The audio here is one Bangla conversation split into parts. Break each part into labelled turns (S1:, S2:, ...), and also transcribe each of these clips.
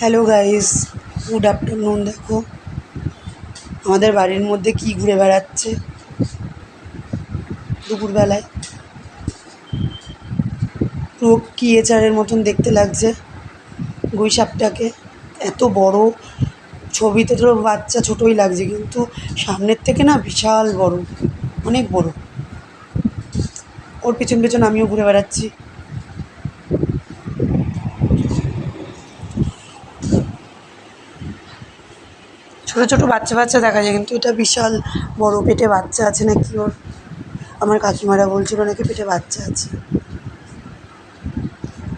S1: হ্যালো গাইস গুড আফটারনুন দেখো। আমাদের বাড়ির মধ্যে কি ঘুরে বেড়াচ্ছে? দুপুরবেলায়। পুরো কি এচারের মতন দেখতে লাগছে গুই এত বড় ছবিতে তো বাচ্চা ছোটোই লাগছে, কিন্তু সামনের থেকে না বিশাল বড়, অনেক বড়। ওর পিছন পিছন আমিও ঘুরে বেড়াচ্ছি। ছোটো ছোটো বাচ্চা বাচ্চা দেখা যায়, কিন্তু এটা বিশাল বড় পেটে বাচ্চা আছে নাকি ওর? আমার কাকিমারা বলছিল নাকি পেটে বাচ্চা আছে।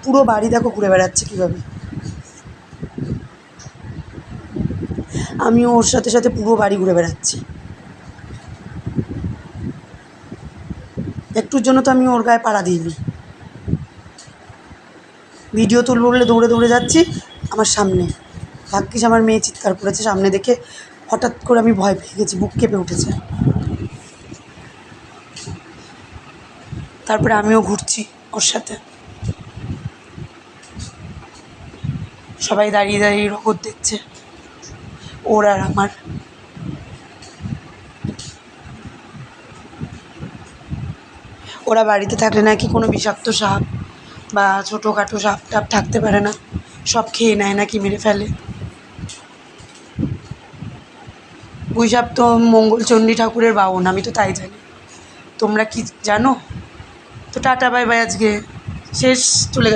S1: পুরো বাড়ি দেখো ঘুরে বেড়াচ্ছে কীভাবে। আমিও ওর সাথে সাথে পুরো বাড়ি ঘুরে বেড়াচ্ছি। একটুর জন্য তো আমি ওর গায়ে পাড়া দিইনি। ভিডিও তুলবো বলে দৌড়ে দৌড়ে যাচ্ছি আমার সামনে। ভাগ্যিস আমার মেয়ে চিৎকার করেছে, সামনে দেখে হঠাৎ করে আমি ভয় পেয়ে গেছি, বুক কেঁপে উঠেছে। তারপরে আমিও ঘুরছি ওর সাথে। সবাই দাঁড়িয়ে দাঁড়িয়ে রকত দেখছে, ওর আর আমার। ওরা বাড়িতে থাকলে নাকি কোনো বিষাক্ত সাপ বা ছোটোখাটো সাপ টাপ থাকতে পারে না, সব খেয়ে নেয় নাকি মেরে ফেলে। গুইসাপ তো মঙ্গলচণ্ডী ঠাকুরের বাহন আমি তো তাই জানি। তোমরা কি জানো? তো টাটা বাই বাই আজকে। শেষ, চলে গেছে